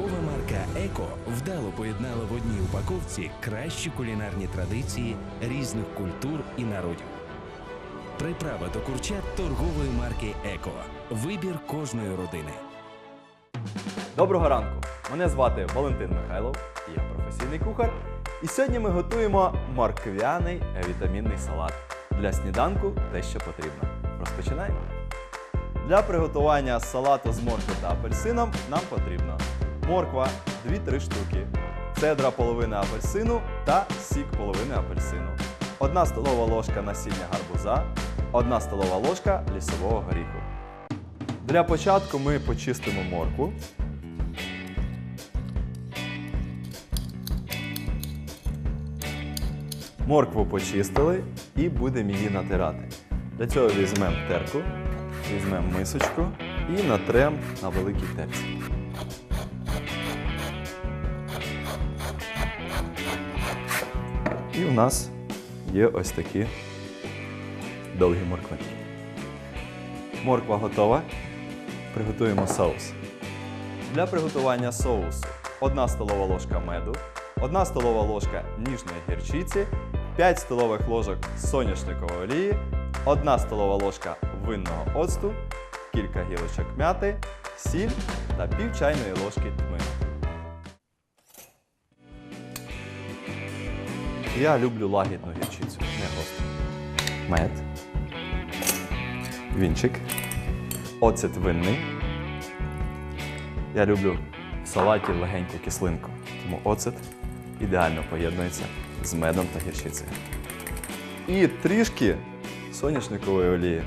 Торгова марка Еко вдало поєднала в одній упаковці кращі кулінарні традиції різних культур і народів. Приправа до курчат торгової марки Еко. Вибір кожної родини. Доброго ранку! Мене звати Валентин Михайлов, я професійний кухар. І сьогодні ми готуємо морквяний вітамінний салат. Для сніданку те, що потрібно. Розпочинаємо. Для приготування салату з моркви та апельсином нам потрібно морква 2-3 штуки, цедра половини апельсину та сік половини апельсину, 1 столова ложка насіння гарбуза, 1 столова ложка лісового горіху. Для початку ми почистимо моркву. Моркву почистили і будемо її натирати. Для цього візьмемо терку, візьмемо мисочку і натрем на великій терці. І у нас є ось такі довгі морквинки. Морква готова. Приготуємо соус. Для приготування соусу 1 столова ложка меду, 1 столова ложка ніжної гірчиці, 5 столових ложок соняшникової олії, 1 столова ложка винного оцту, кілька гілочок м'яти, сіль та пів чайної ложки тмину. Я люблю лагідну гірчицю, не гостру. Мед, вінчик, оцет винний. Я люблю в салаті легеньку кислинку, тому оцет ідеально поєднується з медом та гірчицею. І трішки соняшникової олії.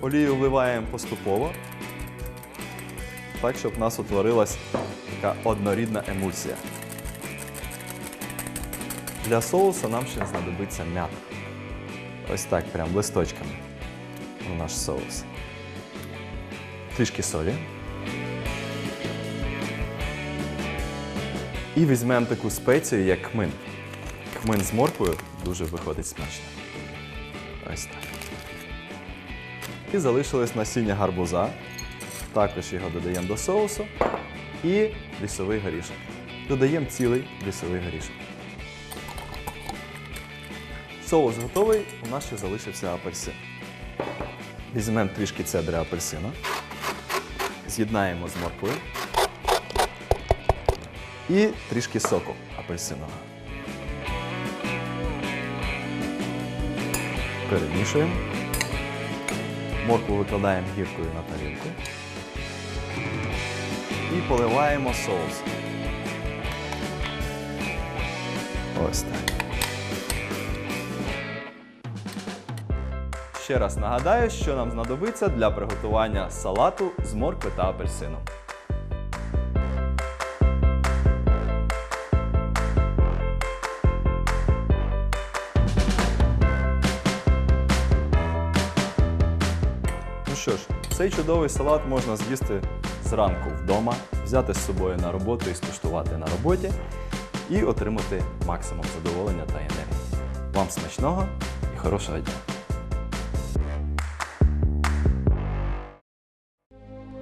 Олію вливаємо поступово, так, щоб в нас утворилась така однорідна емульсія. Для соусу нам ще знадобиться м'ята. Ось так, прям листочками в наш соус. Трішки солі. І візьмемо таку спецію, як кмин. Кмин з морквою дуже виходить смачно. Ось так. І залишилось насіння гарбуза. Також його додаємо до соусу. І лісовий горішок. Додаємо цілий лісовий горішок. Соус готовий, у нас ще залишився апельсин. Візьмемо трішки цедри апельсина, з'єднаємо з морквою і трішки соку апельсинового. Перемішуємо. Моркву викладаємо гіркою на тарілку. І поливаємо соус. Ось так. Ще раз нагадаю, що нам знадобиться для приготування салату з моркви та апельсином. Ну що ж, цей чудовий салат можна з'їсти зранку вдома, взяти з собою на роботу і скуштувати на роботі і отримати максимум задоволення та енергії. Вам смачного і хорошого дня!